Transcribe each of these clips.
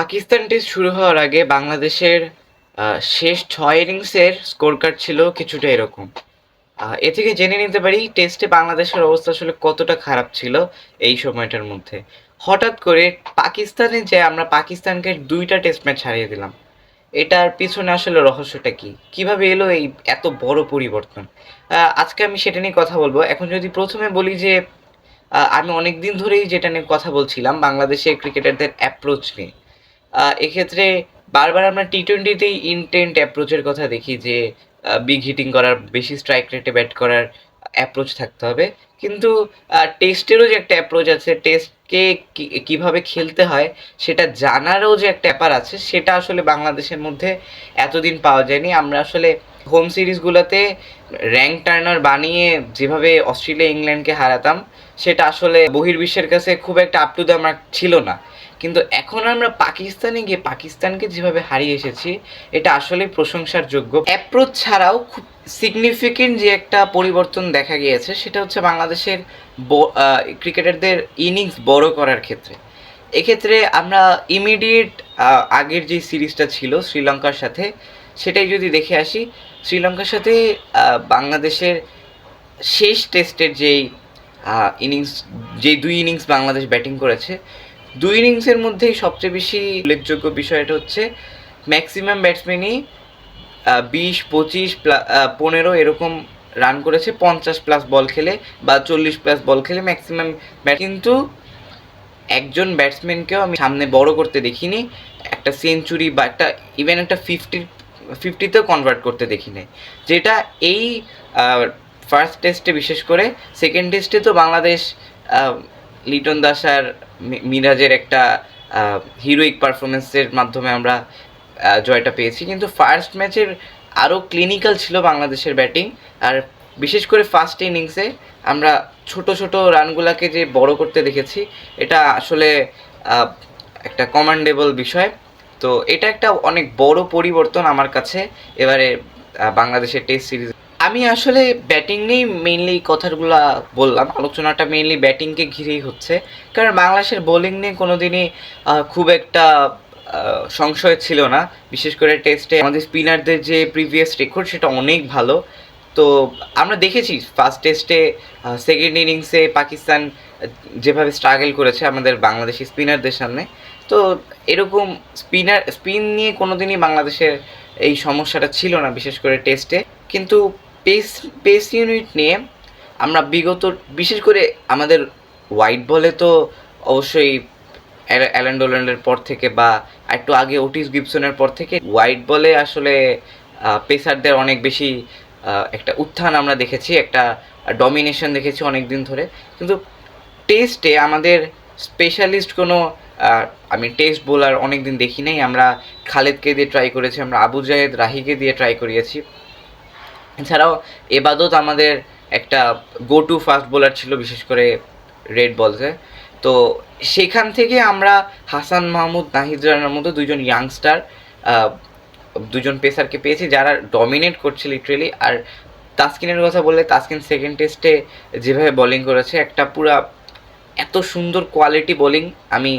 Pakistan test শুরু হওয়ার আগে বাংলাদেশের শেষ ছয় ইনিংসের স্কোর কার্ড ছিল কিছুটা এরকম। এ থেকে জেনে নিতে পারি টেস্টে বাংলাদেশের অবস্থা আসলে কতটা খারাপ ছিল এই সময়টার মধ্যে। হঠাৎ করে পাকিস্তানে যে আমরা পাকিস্তানকে দুইটা টেস্ট ম্যাচ হারিয়ে দিলাম, এটার পিছনে আসলে রহস্যটা কি? কীভাবে এলো এই এত বড় পরিবর্তন? আজকে আমি সেটা নিয়ে কথা বলব। এখন যদি প্রথমে বলি যে আমি অনেক দিন ধরেই যেটা নিয়ে কথা বলছিলাম, বাংলাদেশের ক্রিকেটারদের অ্যাপ্রোচ নিয়ে। এক্ষেত্রে বারবার আমরা টি টোয়েন্টিতেই ইনটেন্ট অ্যাপ্রোচের কথা দেখি যে বিগ হিটিং করার, বেশি স্ট্রাইক রেটে ব্যাট করার অ্যাপ্রোচ থাকতে হবে। কিন্তু টেস্টেরও যে একটা অ্যাপ্রোচ আছে টেস্টকে কীভাবে খেলতে হয়, সেটা জানারও যে একটা ব্যাপার আছে, সেটা আসলে বাংলাদেশের মধ্যে এতদিন পাওয়া যায়নি। আমরা আসলে হোম সিরিজগুলোতে র্যাঙ্ক টার্নার বানিয়ে যেভাবে অস্ট্রেলিয়া ইংল্যান্ডকে হারাতাম, সেটা আসলে বহির্বিশ্বের কাছে খুব একটা আপ টু দ্য মার্ক ছিল না। কিন্তু এখন আমরা পাকিস্তানে গিয়ে পাকিস্তানকে যেভাবে হারিয়ে এসেছি, এটা আসলে প্রশংসার যোগ্য। অ্যাপ্রোচ ছাড়াও খুব সিগনিফিকেন্ট যে একটা পরিবর্তন দেখা গিয়েছে, সেটা হচ্ছে বাংলাদেশের ক্রিকেটারদের ইনিংস বড় করার ক্ষেত্রে। এক্ষেত্রে আমরা ইমিডিয়েট আগের যে সিরিজটা ছিল শ্রীলঙ্কার সাথে, সেটাই যদি দেখে আসি, শ্রীলঙ্কার সাথে বাংলাদেশের শেষ টেস্টের যেই ইনিংস যে দুই ইনিংস বাংলাদেশ ব্যাটিং করেছে দুই ইনিংসের মধ্যেই সবচেয়ে বেশি উল্লেখযোগ্য বিষয়টা হচ্ছে ম্যাক্সিমাম ব্যাটসম্যানই বিশ, পঁচিশ পনেরো এরকম রান করেছে, পঞ্চাশ প্লাস বল খেলে বা চল্লিশ প্লাস বল খেলে ম্যাক্সিমাম ব্যাট কিন্তু একজন ব্যাটসম্যানকেও আমি সামনে বড় করতে দেখিনি, একটা সেঞ্চুরি বা একটা ইভেন একটা ফিফটি ফিফটিতেও কনভার্ট করতে দেখি নাই যেটা এই ফার্স্ট টেস্টে বিশেষ করে সেকেন্ড টেস্টে তো বাংলাদেশ লিটন দাস আর মিরাজের একটা হিরোইক পারফরমেন্সের মাধ্যমে আমরা জয়টা পেয়েছি। কিন্তু ফার্স্ট ম্যাচের আরও ক্লিনিক্যাল ছিল বাংলাদেশের ব্যাটিং আর বিশেষ করে ফার্স্ট ইনিংসে আমরা ছোট ছোট রানগুলাকে যে বড় করতে দেখেছি, এটা আসলে একটা কমান্ডেবল বিষয়। তো এটা একটা অনেক বড় পরিবর্তন আমার কাছে। এবারে বাংলাদেশের টেস্ট সিরিজ আমি আসলে ব্যাটিং নিয়েই মেইনলি কথাগুলো বললাম। আলোচনাটা মেইনলি ব্যাটিংকে ঘিরেই হচ্ছে। কারণ বাংলাদেশের বোলিং নিয়ে কোনোদিনই খুব একটা সংশয় ছিল না। বিশেষ করে টেস্টে আমাদের স্পিনারদের যে প্রিভিয়াস রেকর্ড সেটা অনেক ভালো। তো আমরা দেখেছি ফার্স্ট টেস্টে সেকেন্ড ইনিংসে পাকিস্তান যেভাবে স্ট্রাগল করেছে আমাদের বাংলাদেশি স্পিনারদের সামনে। তো এরকম স্পিনার স্পিন নিয়ে কোনোদিনই বাংলাদেশের এই সমস্যাটা ছিল না, বিশেষ করে টেস্টে কিন্তু পেস পেস ইউনিট নিয়ে আমরা বিগত, বিশেষ করে আমাদের হোয়াইট বলে তো অবশ্যই অ্যালা- অ্যালান পর থেকে বা একটু আগে ওটিস গিপসনের পর থেকে হোয়াইট বলে আসলে পেসারদের অনেক বেশি একটা উত্থান আমরা দেখেছি, একটা ডমিনেশন দেখেছি অনেক দিন ধরে। কিন্তু টেস্টে আমাদের স্পেশালিস্ট কোনো আমি টেস্ট বোলার অনেক দিন দেখি নাই। আমরা খালেদকে দিয়ে ট্রাই করেছি, আমরা আবু জায়েদ রাহিকে দিয়ে ট্রাই করিয়েছি। এছাড়াও এবাদত আমাদের একটা গো টু ফাস্ট বোলার ছিল, বিশেষ করে রেড বলসে তো সেখান থেকে আমরা হাসান মাহমুদ, নাহিদ রানার মতো দুজন ইয়াংস্টার দুজন পেসারকে পেয়েছি যারা ডমিনেট করছে লিটারেলি আর তাসকিনের কথা বললে তাসকিন সেকেন্ড টেস্টে যেভাবে বোলিং করেছে, একটা পুরা এত সুন্দর কোয়ালিটি বোলিং আমি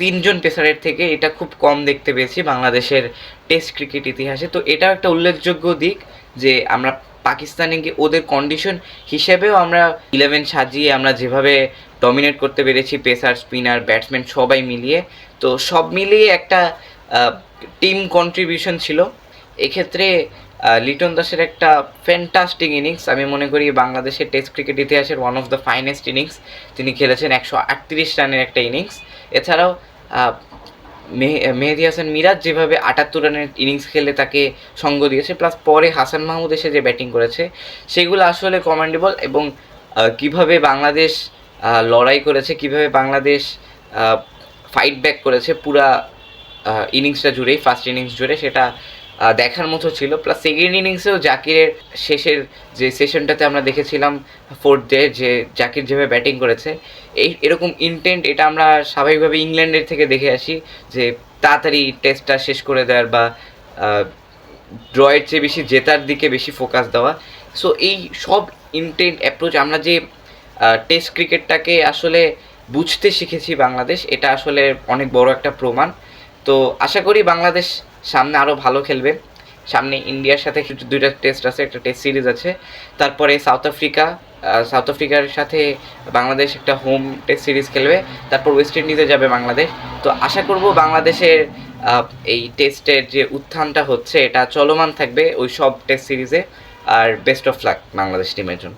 তিনজন পেসারের থেকে এটা খুব কম দেখতে পেয়েছি বাংলাদেশের টেস্ট ক্রিকেট ইতিহাসে। তো এটা একটা উল্লেখযোগ্য দিক যে আমরা পাকিস্তানে গিয়ে ওদের কন্ডিশন হিসেবেও আমরা ইলেভেন সাজিয়ে আমরা যেভাবে ডমিনেট করতে পেরেছি পেসার স্পিনার ব্যাটসম্যান সবাই মিলিয়ে। তো সব মিলিয়ে একটা টিম কন্ট্রিবিউশন ছিল। এক্ষেত্রে লিটন দাসের একটা ফ্যান্টাস্টিক ইনিংস আমি মনে করি বাংলাদেশের টেস্ট ক্রিকেট ইতিহাসের one of the finest innings তিনি খেলেছেন একশো আটত্রিশ রানের একটা ইনিংস এছাড়াও মেহেদি হাসান মিরাজ যেভাবে আটাত্তর রানের ইনিংস খেলে তাকে সঙ্গ দিয়েছে প্লাস পরে হাসান মাহমুদ এসে যে ব্যাটিং করেছে, সেগুলো আসলে কমান্ডেবল এবং কীভাবে বাংলাদেশ লড়াই করেছে, কীভাবে বাংলাদেশ ফাইট ব্যাক করেছে, পুরা ইনিংসটা জুড়েই ফার্স্ট ইনিংস জুড়ে, সেটা দেখার মতো ছিল। প্লাস সেকেন্ড ইনিংসেও জাকিরের শেষের যে সেশনটাতে আমরা দেখেছিলাম ফোর্থ ডে যে জাকির যেভাবে ব্যাটিং করেছে, এই এরকম ইন্টেন্ট এটা আমরা স্বাভাবিকভাবে ইংল্যান্ডের থেকে দেখে আসি যে তাড়াতাড়ি টেস্টটা শেষ করে দেওয়ার বা ড্রয়ের চেয়ে বেশি জেতার দিকে বেশি ফোকাস দেওয়া। সো এই সব ইন্টেন্ট অ্যাপ্রোচ আমরা যে টেস্ট ক্রিকেটটাকে আসলে বুঝতে শিখেছি বাংলাদেশ, এটা আসলে অনেক বড় একটা প্রমাণ। তো, আশা করি বাংলাদেশ সামনে আরও ভালো খেলবে। সামনে ইন্ডিয়ার সাথে দুইটা টেস্ট আছে, একটা টেস্ট সিরিজ আছে। তারপরে সাউথ আফ্রিকা সাউথ আফ্রিকার সাথে বাংলাদেশ একটা হোম টেস্ট সিরিজ খেলবে। তারপর ওয়েস্ট ইন্ডিজে যাবে বাংলাদেশ। তো আশা করব বাংলাদেশের এই টেস্টের যে উত্থানটা হচ্ছে, এটা চলমান থাকবে ওই সব টেস্ট সিরিজে আর বেস্ট অফ লাক বাংলাদেশ টিমের জন্য।